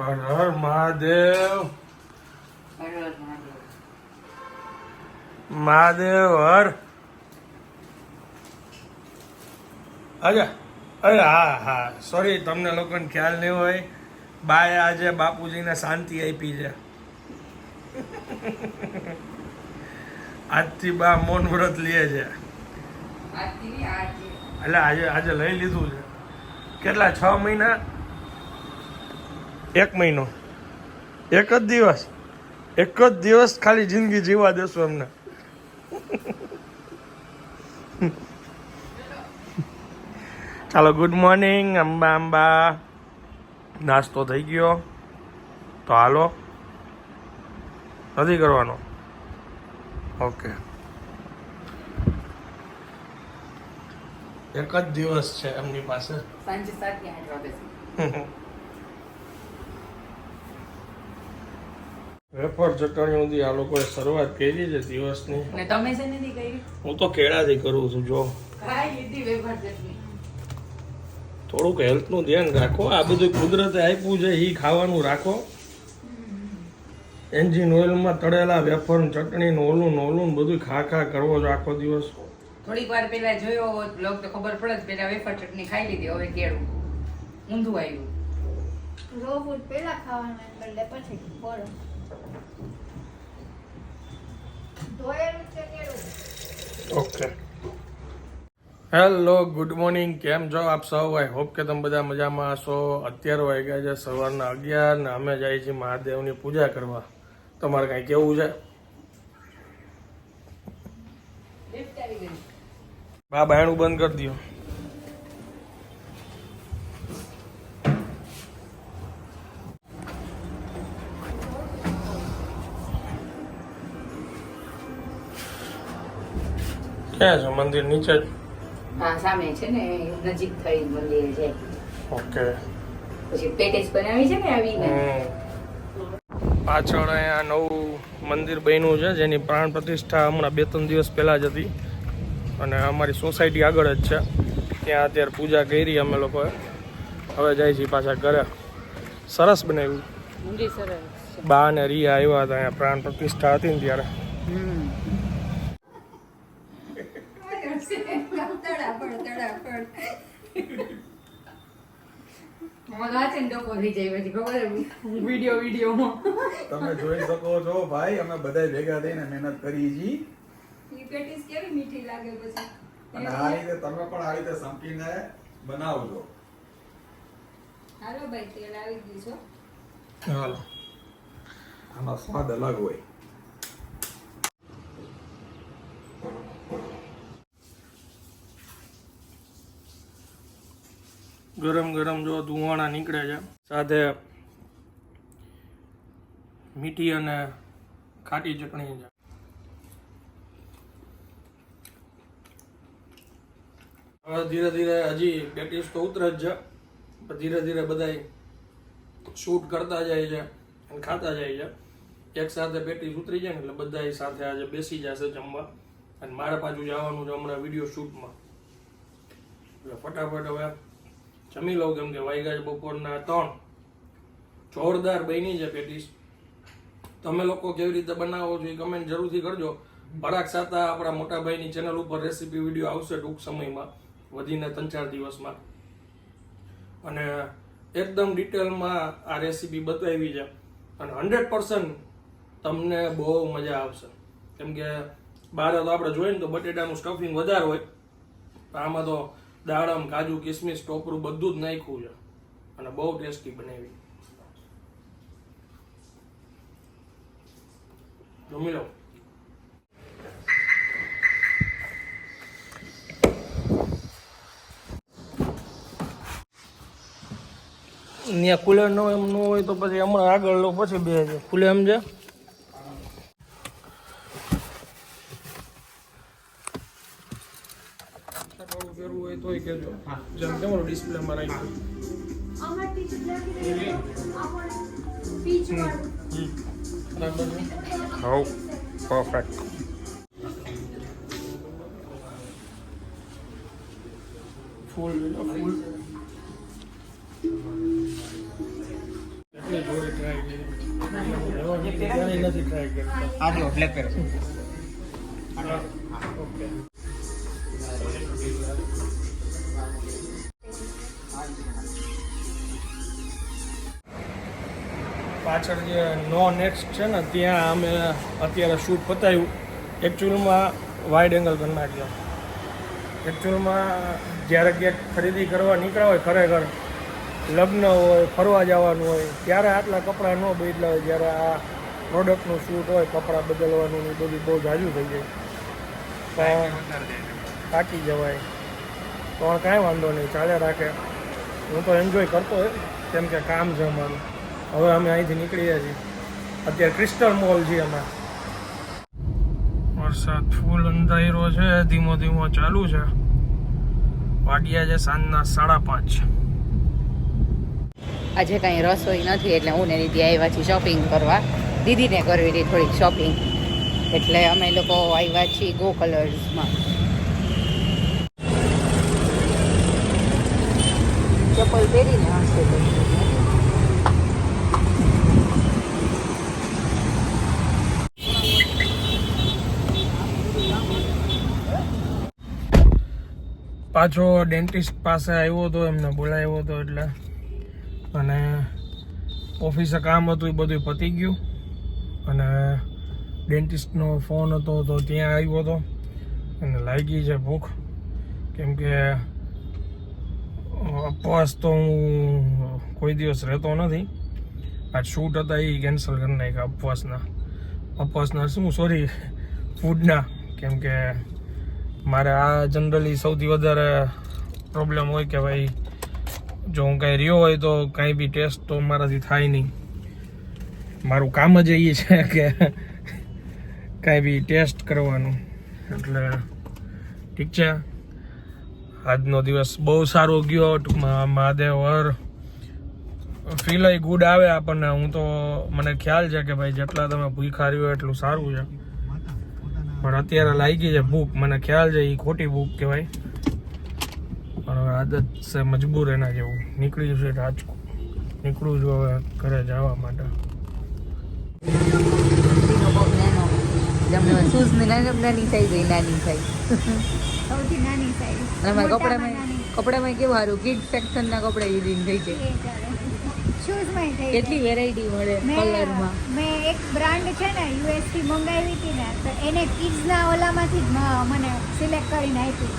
હર હર મહાદેવ. મહાદેવ હર. અરે અરે હા હા. સોરી તમને લોકોને ખ્યાલ નહીં હોય. બાએ આજે બાપુજીને શાંતિ આપી છે. આજથી બા મૌન વ્રત લે છે. એટલે આજે આજે લઈ લીધું છે. કેટલા છ મહિના? એક મહિનો. એક જ દિવસ. એક જ દિવસ ખાલી જિંદગી જીવવા દેશો એમને ચાલો ગુડ મોર્નિંગ અંબા અંબા. નાસ્તો થઈ ગયો. તો હાલો. નથી કરવાનો? ઓકે. એક જ દિવસ છે એમની પાસે. સાંજે સાત વેફર ચટણી સુધી આ લોકોએ શરૂઆત કરી છે દિવસની. ને તમે છે નથી કરી? હું તો કેળાથી કરું છું જો. ખાઈ લીધી વેફર ચટણી. થોડુંક હેલ્થનું ધ્યાન રાખો. આ બધું કુદરતે આપ્યું છે એ ખાવાનું રાખો. એન્જિન ઓઇલમાં તળેલા વેફર ચટણી નોલું ઓલું ને ઓલું બધું ખા ખા કરવો છો આખો દિવસ. થોડીક વાર પહેલા જોયો બ્લોગ તો ખબર પડે જ પેલા વેફર ચટણી ખાઈ લીધી હવે કેળું. ઊંધું આવ્યું. રો ફૂડ પહેલા ખાવાનું એમ બદલે પછી બોલો ધોયેલું છે કેળું ઓકે. હેલો ગુડ મોર્નિંગ કેમ છો આપ સૌ? આઈ હોપ કે તમે બધા મજામાં હશો. અત્યારે વાગ્યા છે સવારના અગિયાર ને અમે જઈએ છીએ મહાદેવની પૂજા કરવા. તમારે કાંઈ કેવું છે? બા, બાયણું બંધ કરી દો ક્યાં છે? મંદિર નીચે જ? હા સામે છે ને નજીક થઈ મંદિર છે. ઓકે. પછી પેટેજ બનાવી છે ને આવીને પાછળ અહીંયા નવું મંદિર બન્યું છે જેની પ્રાણ પ્રતિષ્ઠા હમણાં બે ત્રણ દિવસ પહેલાં જ હતી. અને અમારી સોસાયટી આગળ જ છે. ત્યાં અત્યારે પૂજા કરી અમે લોકોએ. હવે જાય છીએ પાછા ઘરે. સરસ બનાવ્યું. બા અને રિયા આવ્યા હતા અહીંયા પ્રાણ પ્રતિષ્ઠા હતી ને ત્યારે. તમે જોઈ શકો છો ભાઈ અમે બધા ભેગા થઈને મહેનત કરી છી. પેટીસ કેવી મીઠી લાગે પછી? અને આ રીતે તમે પણ આ રીતે સંપીને બનાવજો. હાલો ભાઈ તેલ આવી ગયું છો. હાલો. આનો સ્વાદ અલગ હોય. ગરમ ગરમ જો ધુવાણા નીકળે છે. સાથે મીઠી અને ખાટી ચટણી છે. હવે ધીરે ધીરે હજી પેટીસ તો ઉતરે જ છે. ધીરે ધીરે બધા શૂટ કરતા જાય છે અને ખાતા જાય છે. એક સાથે પેટીસ ઉતરી જાય ને એટલે બધા સાથે આજે બેસી જશે જમવા. અને મારા પાછું જવાનું છે હમણાં વીડિયો શૂટમાં એટલે ફટાફટ હવે જમી લઉં કેમ કે વાઈગા બપોરના ત્રણ. જોરદાર બની છે પેટીસ. તમે લોકો કેવી રીતે બનાવો છો એ કમેન્ટ જરૂરથી કરજો. પરાગ સાતા આપણા મોટાભાઈની ચેનલ ઉપર રેસીપી વીડિયો આવશે ટૂંક સમયમાં, વધીને ત્રણ ચાર દિવસમાં. અને એકદમ ડિટેલમાં આ રેસીપી બતાવી છે. અને હંડ્રેડ પર્સન્ટ તમને બહુ મજા આવશે. કેમ કે બહાર તો આપણે જોઈએ ને તો બટેટાનું સ્ટફિંગ વધારે હોય. આમાં તો દાડમ કાજુ, કિસમિસ, ટોપરું બધું જ નાખ્યું છે. અને બહુ ટેસ્ટી બનાવી. જમી લો ત્યાં કુલર ન એમ ન હોય તો પછી હમણાં આગળ લો, પછી બે ખુલે એમ છે થોડું કહેજો જેમ તમારું ડિસ્પ્લેમાં રાખ્યું. અમાર ટીચર લાગી રહી આપણે પીચ વાળું. બરાબર હાઉ પરફેક્ટ ફૂલ ફૂલ. એટલી જોડી ટ્રાય પાછળ જે નો નેક્સ્ટ છે ને ત્યાં અમે અત્યારે શૂટ પતાવ્યું એકચ્યુઅલમાં વાઇડ એંગલ કરી નાખ્યો એકચ્યુઅલમાં જ્યારે ક્યાંક ખરીદી કરવા નીકળ્યા હોય ખરેખર લગ્ન હોય ફરવા જવાનું હોય ત્યારે આટલા કપડાં ન બદલા હોય જ્યારે આ પ્રોડક્ટનું શૂટ હોય કપડાં બદલવાનું એ બધું બહુ જાજુ થઈ જાય. કાકી જવાય. પણ કાંઈ વાંધો નહીં ચાલ્યા રાખે. હું તો એન્જોય કરતો હોય કેમ કે કામ છે અમારું હવે અમે અહીંથી નીકળ્યા છીએ. અત્યારે ક્રિસ્ટલ મોલ છીએ અમે. વરસાદ ફૂલ અંધાયરો છે, ધીમો ધીમો ચાલુ છે. વાગ્યા છે સાંજના સાડા પાંચ. આજે કાંઈ રસોઈ નથી, એટલે હું ને દીદી આવ્યા છીએ શોપિંગ કરવા. દીદીને કરવી હતી થોડીક શોપિંગ એટલે અમે લોકો આવ્યા છીએ ગો કલર્સમાં ચપ્પલ પહેરીને હશે પાછો ડેન્ટિસ્ટ પાસે આવ્યો હતો એમને બોલાવ્યો હતો એટલે અને ઓફિસે કામ હતું એ બધું પતી ગયું. અને ડેન્ટિસ્ટનો ફોન હતો તો ત્યાં આવ્યો હતો અને લાગી છે ભૂખ. કેમ કે ઉપવાસ તો હું કોઈ દિવસ રહેતો નથી. આ શૂટ હતા એ કેન્સલ કરી નાખ્યા ઉપવાસના. ઉપવાસના શું? સોરી ફૂડના કેમ કે મારે આ જનરલી સૌથી વધારે પ્રોબ્લેમ હોય કે ભાઈ, જો હું કાંઈ રહ્યો હોય તો કાંઈ બી ટેસ્ટ તો મારાથી થાય નહીં. મારું કામ જ એ છે કે કાંઈ બી ટેસ્ટ કરવાનું. એટલે ઠીક છે. આજનો દિવસ બહુ સારો ગયો. ટૂંકમાં મહાદેવ હર. ફીલ ગુડ આવે આપણને. હું તો, મને ખ્યાલ છે કે ભાઈ જેટલા તમે ભૂખા રહ્યો એટલું સારું છે. પણ અત્યારે લાગી છે ભૂખ. મને ખ્યાલ છે એ ખોટી ભૂખ કહેવાય. પણ હવે આદત છે મજબૂર એના જેવું. નીકળી છે રાજકોટ. નીકળું છું હવે ઘરે જવા માટે. કપડામાં કપડામાં કેવું સારું? કિડ સેક્શનના કપડા યુઝિંગ થઈ જાય. શૂઝમાં થઈ કેટલી વેરાયટી મળે કલરમાં? મેં એક બ્રાન્ડ છે ને યુએસથી મંગાવી હતી ને તો એને કિડ્સના ઓલામાંથી જ મને સિલેક્ટ કરીને આપી.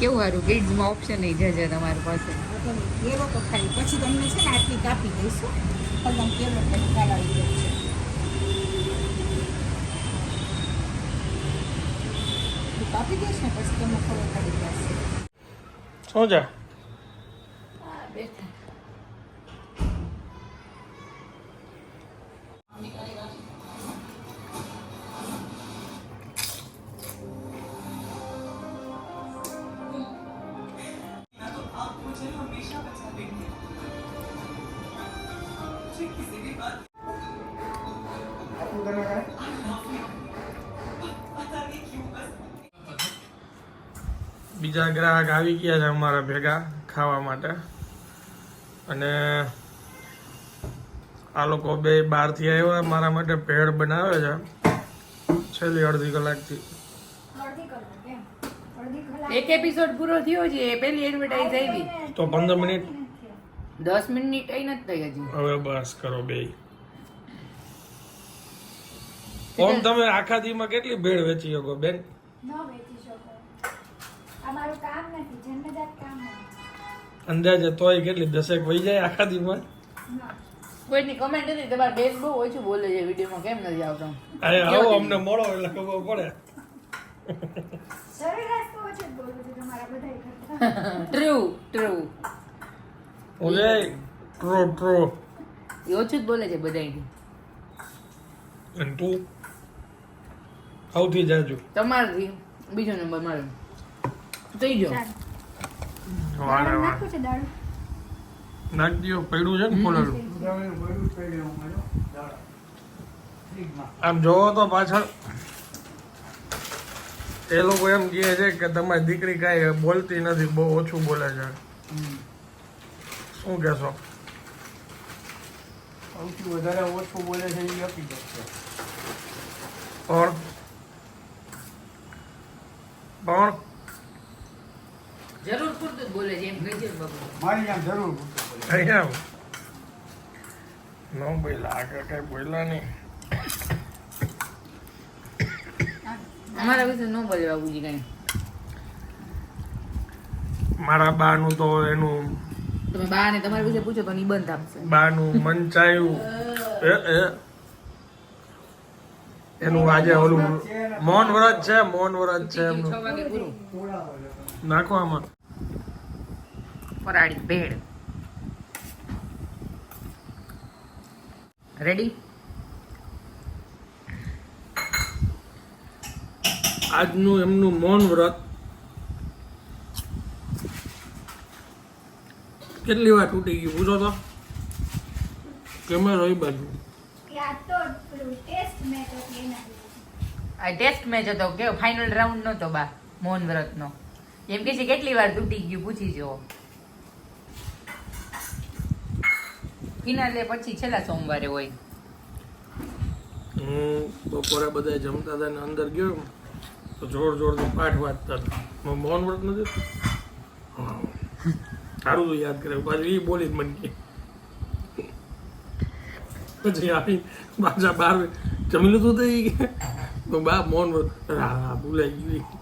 કેવું સારું? કિડ્સમાં ઓપ્શન નહીં છે તમારી પાસે. એવો તો ખાલી પછી તમને છે ને આટલી કાપી દઈશું. પલંગ કેવો કંઈક આવી દઉં છે. કાપી દઈશ ને પછી તમને ખબર પડી જશે. શું બીજા ગ્રાહક આવી ગયા છે અમારા ભેગા ખાવા માટે. અને આ લોકો બે બહારથી આવ્યા મારા માટે ભેળ બનાવે છે. છેલ્લી અડધી કલાકથી. એક એપિસોડ પૂરો થયો છે એ પેલી એડવર્ટાઇઝ આવી તો પંદર મિનિટ. દસ મિનિટ થઈ નથી થઈ હજી. હવે બસ કરો બે. ઓમ તમે આખા દીમાં કેટલી ભેળ વેચી શકો બેન? ન વેચી શકો આ મારું કામ નથી જન્મજાત કામ નથી. અંદાજે તોય કેટલી દસેક વહી જાય આખા દીમાં કોઈની કમેન્ટ હતી તમારે બેન બહુ ઓછું બોલે છે વિડીયોમાં કેમ નથી આવતો? અરે આવો અમને મળો એટલે ખબર પડે. સરેરાશ તો ઓછું બોલું છું તમારા બધા ટ્રુ ટ્રુ ઓલે ટ્રો ટ્રો એ ઓછું જ બોલે છે બધાયથી. અને તું? સૌથી જાજુ. તમારથી બીજો નંબર મારો. થઈ ગયો. ચાલો. વારે દાળ છે દાળ? નાખ દ્યો પડ્યું છે ને ખોલેલું આમ જોવો તો પાછળ. એ લોકો એમ કહે છે કે તમારી દીકરી કાંઈ બોલતી નથી બહુ ઓછું બોલે છે. શું કહેશો? સૌથી વધારે ઓછું બોલે છે એ હકીકત છે. પણ પણ જરૂર પૂરતું જ બોલે છે એમ કહી બાબુ મારી ત્યાં જરૂર પૂરતું બોલે જાવ નો બોલ્યા આગળ કઈ બોલ્યા નહીં. અમારા વિશે ન બોલે બાબુજી કઈ. મારા બાનું તો એનું તમે બા ને તમારા વિશે પૂછો તો નિબંધ આપશે. બાનું મંચાયું એ એ. એનું આજે ઓલું મૌન વ્રત છે મૌન વ્રત છે એમનું. બોલે નાખો આમાં ફરાળી ભેળ. રેડી આજનું એમનું મૌન વ્રત. કેટલી વાર તૂટી ગયું? પૂછો તો. કેમેરો એ બાજુ. ટેસ્ટ મેચ હતો કે ફાઇનલ રાઉન્ડ નહોતો બા મૌન વ્રતનો. એમ કે છે, કેટલી વાર તૂટી ગયું, પૂછી જુઓ. ફિનાલે પછી છેલ્લા સોમવારે હોય. હું બપોરે બધા જમતા હતા ને અંદર ગયો, તો જોર જોરથી પાઠ વાંચતા હતા. મૌન વ્રત નથી. સારું તો યાદ કરે પાછું એ બોલી મને કે. પછી આવી પાછા બાર જમી લીધું તો એ કે બા મૌન વ્રત ભૂલાઈ ગયું.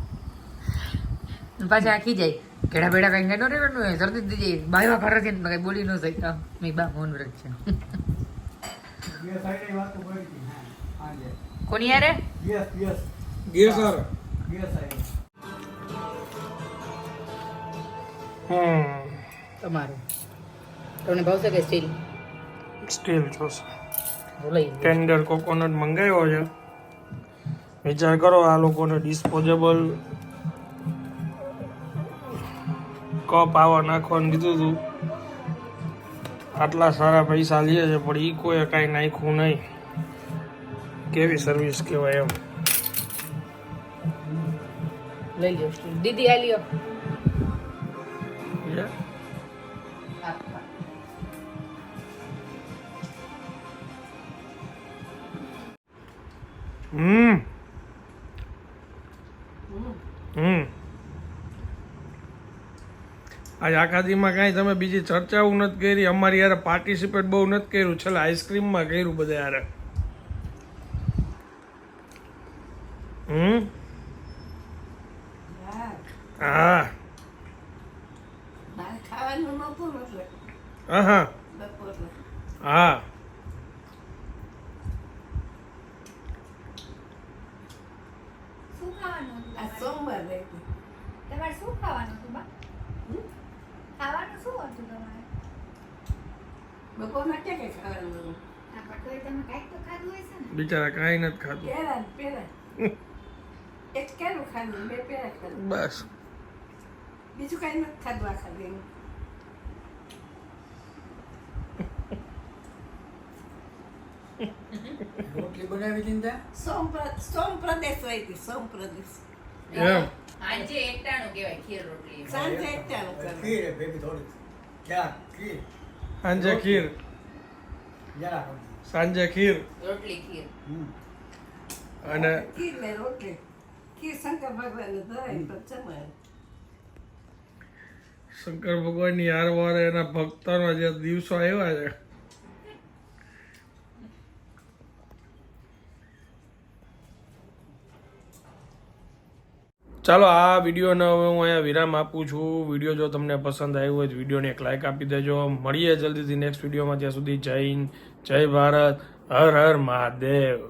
પાછા આખી જાય. કેડા બેડા કઈ ગેડો રે નું સરદી જાય. બાયવા ખરા છે ને કઈ બોલી ન શકતા મે બા મૌન વ્રત છે. કોની યારે યસ યસ ગીર સર. ગીર આઈને હમ. તમારું. તમને ભાવશે કે સ્ટીલ? સ્ટીલ જોશે લઈ ટેન્ડર કોકોનટ મંગાવ્યો છે. વિચાર કરો આ લોકોને ડિસ્પોઝેબલ કપ આવા નાખવાનું કીધું હતું આટલા સારા પૈસા લે છે પણ એ કોઈ કાંઈ નાખ્યું નહીં. કેવી સર્વિસ કહેવાય એમ. લઈ લ્યો દીદી આ લ્યો. હમ. હમ. આજ આખા દીમાં કાંઈ તમે બીજી ચર્ચાઓ નથી કરી. અમારી યાર પાર્ટિસિપેટ બહુ નથી કર્યું. છેલ્લે આઈસ્ક્રીમમાં કર્યું બધા યાર. હમ? હા. હા હા બપોરનું. હા. શું ખાવાનું તમારે? શું ખાવાનું હતું બા હમ? ખાવાનું શું હતું તમારે બપોરના ક્યાં કઈ ખાવાનું હતું? આ પણ તોય તમે કાંઈક તો ખાધું હશે ને બિચારા કાંઈ નથી ખાતું બસ. બીજું કાંઈ નથી ખાધું આખા દિન રોટલી બનાવી દીધા? સોમ સોમ પ્રદેશ હોય હતી સોમ પ્રદેશ આજે એકટાણું કહેવાય ખીર રોટલી. સાંજે એકટાણું ખીર બેબી થોડી ક્યાં? ખીર. સાંજે ખીર. સાંજે ખીર. રોટલી ખીર. અને ખીર ને રોટલી. ખીર શંકર ભગવાનને ધરાય તો જમાય શંકર ભગવાનની હારવારે એના ભક્તોના જે દિવસો આવ્યા છે ચાલો, આ વિડીયોને હવે હું અહીંયા વિરામ આપું છું. વીડિયો જો તમને પસંદ આવ્યો હોય તો વિડીયોને એક લાઇક આપી દેજો. મળીએ જલ્દીથી નેક્સ્ટ વિડીયોમાં. ત્યાં સુધી જય હિન્દ, જય ભારત, હર હર મહાદેવ.